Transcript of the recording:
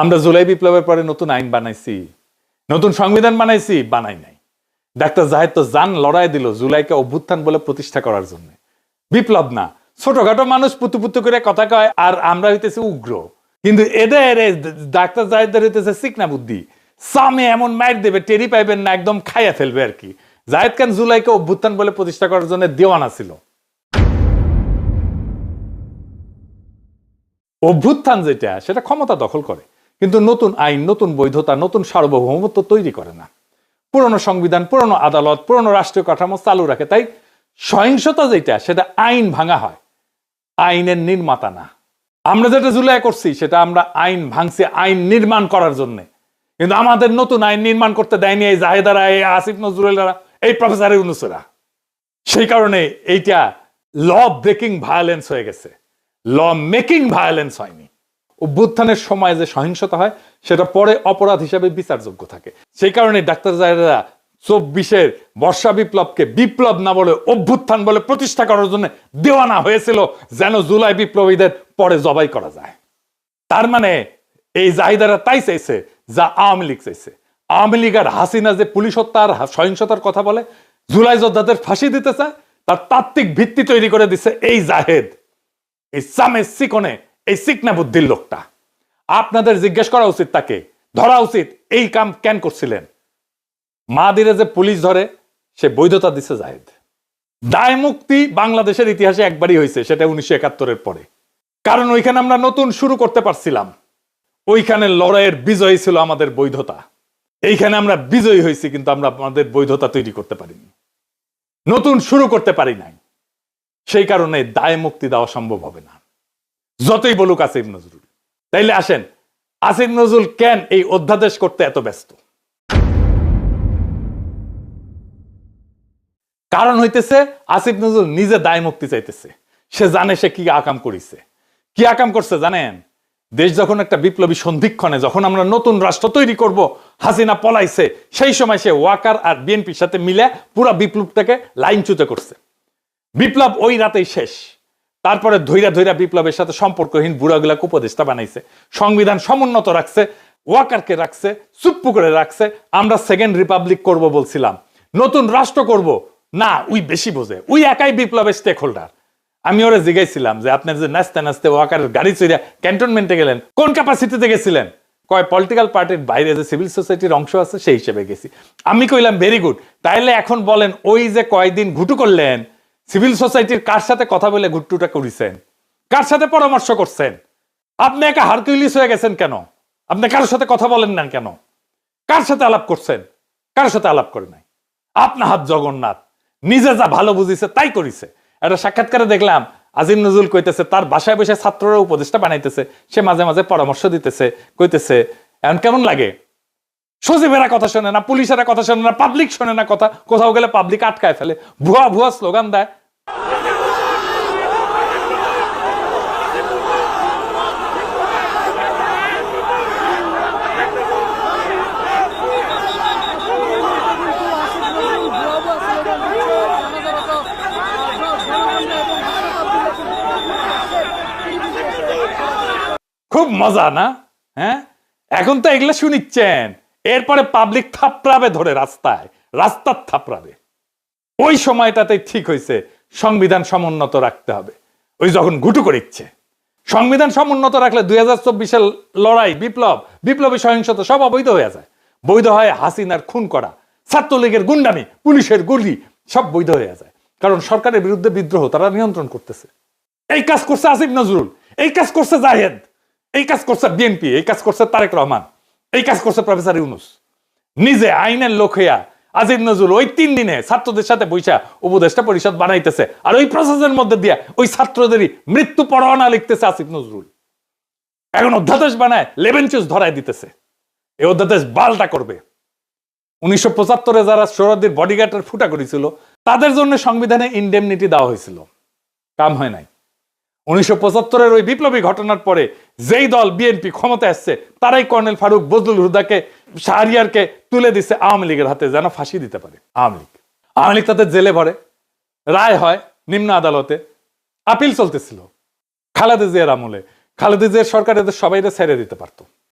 আমরা জুলাই বিপ্লবের পরে নতুন আইন বানাইছি, নতুন সংবিধান বানাইছি, বানাই নাই। ডাক্তার জাহেদ তো জান লড়াই দিল জুলাইকে অভ্যুত্থান বলে প্রতিষ্ঠা করার জন্য। বিপ্লব না, ছোটখাটো মানুষ পুতু পুতু করে কথা কয়, আর আমরা হইতেছি উগ্র। কিন্তু এদের ডাক্তার জাহেদের হইতেছে সিকনা বুদ্ধি। সামে এমন মাইর দেবে, টেরি পাইবেন না, একদম খাইয়া ফেলবে আর কি। জাহেদ খান জুলাইকে অভ্যুত্থান বলে প্রতিষ্ঠা করার জন্য দেওয়ানা ছিল। অভ্যুত্থান যেটা, সেটা ক্ষমতা দখল করে। কিন্তু নতুন আইন, নতুন বৈধতা, নতুন সার্বভৌমত্ব তৈরি করে না। পুরনো সংবিধান, পুরনো আদালত, পুরনো রাষ্ট্রীয় কাঠামো চালু রাখে। তাই সহিংসতা যেটা সেটা আইন ভাঙা হয়। আইনের নির্মাতা না। আমরা যেটা জুলাই করছি, সেটা আমরা আইন ভাঙছি আইন নির্মাণ করার জন্য। কিন্তু আমাদের নতুন আইন নির্মাণ করতে দেয়নি এই জাহেদারা, এই আসিফ নজরুলেরা, এই প্রফেসর ইউনুসেরা। সেই কারণে এইটা ল ব্রেকিং ভায়োলেন্স হয়ে গেছে। ল মেকিং ভায়োলেন্স হয়নি। অভ্যুত্থানের সময় যে সহিংসতা হয়, সেটা পরে অপরাধ হিসাবে বিচারযোগ্য থাকে। সেই কারণে ডাক্তার জাহেরা চব্বিশের বর্ষা বিপ্লবকে বিপ্লব না বলে অভ্যুত্থান বলে প্রতিষ্ঠা করার জন্য দেওয়ানা হয়েছিল যেন জুলাই বিপ্লবীদের পরে জবাই করা যায়। তার মানে এই জাহিদারা তাই চাইছে যা আওয়ামী লীগ চাইছে। আওয়ামী লীগ আর হাসিনা যে পুলিশ হত্যা আর সহিংসতার কথা বলে, জুলাই যোদ্ধাদের ফাঁসি দিতে চায়, তার তাত্ত্বিক ভিত্তি তৈরি করে দিচ্ছে এই জাহেদ। এই সামে সিকনে এই সিকনা বুদ্ধির লোকটা। আপনাদের জিজ্ঞেস করা উচিত তাকে, ধরা উচিত এই কাম কেন করছিলেন? মা দিরে যে পুলিশ ধরে, সে বৈধতা দিছে জাহেদ। দায় মুক্তি বাংলাদেশের ইতিহাসে একবারই হয়েছে, সেটা উনিশশো একাত্তরের পরে। কারণ ওইখানে আমরা নতুন শুরু করতে পারছিলাম। ওইখানে লড়াইয়ের বিজয়ী ছিল আমাদের বৈধতা। এইখানে আমরা বিজয়ী হয়েছি, কিন্তু আমরা আমাদের বৈধতা তৈরি করতে পারিনি। নতুন শুরু করতে পারি নাই। সেই কারণে দায় মুক্তি দেওয়া সম্ভব হবে না। যতই বলুক আসিফ নজরুল তাইলে আসেন আসিফ নজরুল কেন এই অধ্যাদেশ করতে এত ব্যস্ত? কারণ হইতেছে আসিফ নজরুল নিজে দায় মুক্তি চাইতেছে। সে জানে সে কি আকাম করিছে। কি আকাম করছে জানেন? দেশ যখন একটা বিপ্লবী সন্ধিক্ষণে যখন আমরা নতুন রাষ্ট্র তৈরি করব, হাসিনা পলাইছে, সেই সময় সে ওয়াকার আর বিএনপির সাথে মিলে পুরা বিপ্লবটাকে লাইনচ্যুত করছে। বিপ্লব ওই রাতেই শেষ। তারপরে ধৈরা ধৈরা বিপ্লবের সাথে সম্পর্কহীন বুড়াগুলাকে উপদেষ্টা বানাইছে, সংবিধান সমুন্নত রাখছে, ওয়াকারকে রাখছে চুপ্পু করে রাখছে, আমরা সেকেন্ড রিপাবলিক করব বলছিলাম, নতুন রাষ্ট্র করব। না, উই বেশি বোঝে, উই একাই বিপ্লবের স্টেক হোল্ডার আমি ওরা জিগাইছিলাম যে আপনার যে নাচতে নাচতে ওয়াকারের গাড়ি চইরা ক্যান্টনমেন্টে গেলেন, কোন ক্যাপাসিটিতে গেছিলেন? কয় পলিটিক্যাল পার্টির বাইরে যে সিভিল সোসাইটির অংশ আছে, সেই হিসেবে গেছি। আমি কইলাম ভেরি গুড তাইলে এখন বলেন, ওই যে কয়দিন ঘুটু করলেন সিভিল সোসাইটির কার সাথে কথা বলে ঘুট্টুটা করেছেন? কার সাথে পরামর্শ করছেন? আপনি একা হারকুইলিস হয়ে গেছেন কেন? আপনি কারোর সাথে কথা বলেন না কেন? কার সাথে আলাপ করছেন? কারোর সাথে আলাপ করে নাই। আপনা হাত জগন্নাথ, নিজে যা ভালো বুঝিছে তাই করিছে। একটা সাক্ষাৎকারে দেখলাম, আজিম নজরুল কইতেছে, তার বাসায় বসে ছাত্ররা উপদেষ্টা বানাইতেছে। সে মাঝে মাঝে পরামর্শ দিতেছে, কইতেছে এমন কেমন লাগে? সচিবেরা কথা শোনে না, পুলিশেরা কথা শোনে না পাবলিক শোনে না কথা, কোথাও গেলে পাবলিক আটকায় ফেলে। ভুয়া ভুয়া স্লোগান দেয় খুব মজা, না? হ্যাঁ? এখন তো এগুলো শুনিচ্ছেন। এরপরে পাবলিক থাপড়াবে ধরে রাস্তায়, রাস্তার থাপড়াবে। ওই সময়টাতে ঠিক হয়েছে, সংবিধান সমুন্নত রাখতে হবে। ওই যখন ঘুটু করে ইচ্ছে। সংবিধান সমুন্নত রাখলে দুই হাজার চব্বিশের লড়াই, বিপ্লব, বিপ্লবী সহিংসতা সব অবৈধ হয়ে যায়। বৈধ হয় হাসিনার খুন করা, ছাত্রলীগের গুন্ডামি, পুলিশের গুলি, সব বৈধ হয়ে যায়। কারণ সরকারের বিরুদ্ধে বিদ্রোহ তারা নিয়ন্ত্রণ করতেছে। এই কাজ করছে আসিফ নজরুল, এই কাজ করছে জাহেদ। এই কাজ করছে বিএনপি, এই কাজ করছে তারেক রহমান, এই কাজ করছে প্রফেসর ইউনুস। নিজে আইনের লোক হইয়া আজিম নজরুল ওই তিন দিনে ছাত্রদের সাথে বৈশা উপদেষ্টা পরিষদ বানাইতেছে আর ওই প্রসেসের মধ্যে দিয়া ওই ছাত্রদেরই মৃত্যু পরোয়ানা লিখতেছে আসিফ নজরুল। এখন অধ্যাদেশ বানায় লেভেন চুজ ধরায় দিতেছে। এই অধ্যাদেশ বালটা করবে। উনিশশো পঁচাত্তরে যারা সৌরদ্দির বডিগার্ডের ফুটা করেছিল, তাদের জন্য সংবিধানে ইন্ডেমনিটি দেওয়া হয়েছিল। কাম হয় নাই। উনিশশো পঁচাত্তরের ওই বিপ্লবী ঘটনার পরে যেই দল বিএনপি ক্ষমতা আসছে, তারাই কর্নেল ফারুক বজলুল হুদাকে, শাহরিয়ারকে তুলে দিচ্ছে আওয়ামী লীগের হাতে, যেন ফাঁসি দিতে পারে আওয়ামী লীগ। আওয়ামী লীগ তাদের জেলে ভরে, রায় হয় নিম্ন আদালতে, আপিল চলতেছিল। খালেদা জিয়ার আমলে, খালেদা জিয়ার সরকার এদের সবাই ছেড়ে দিতে পারতো।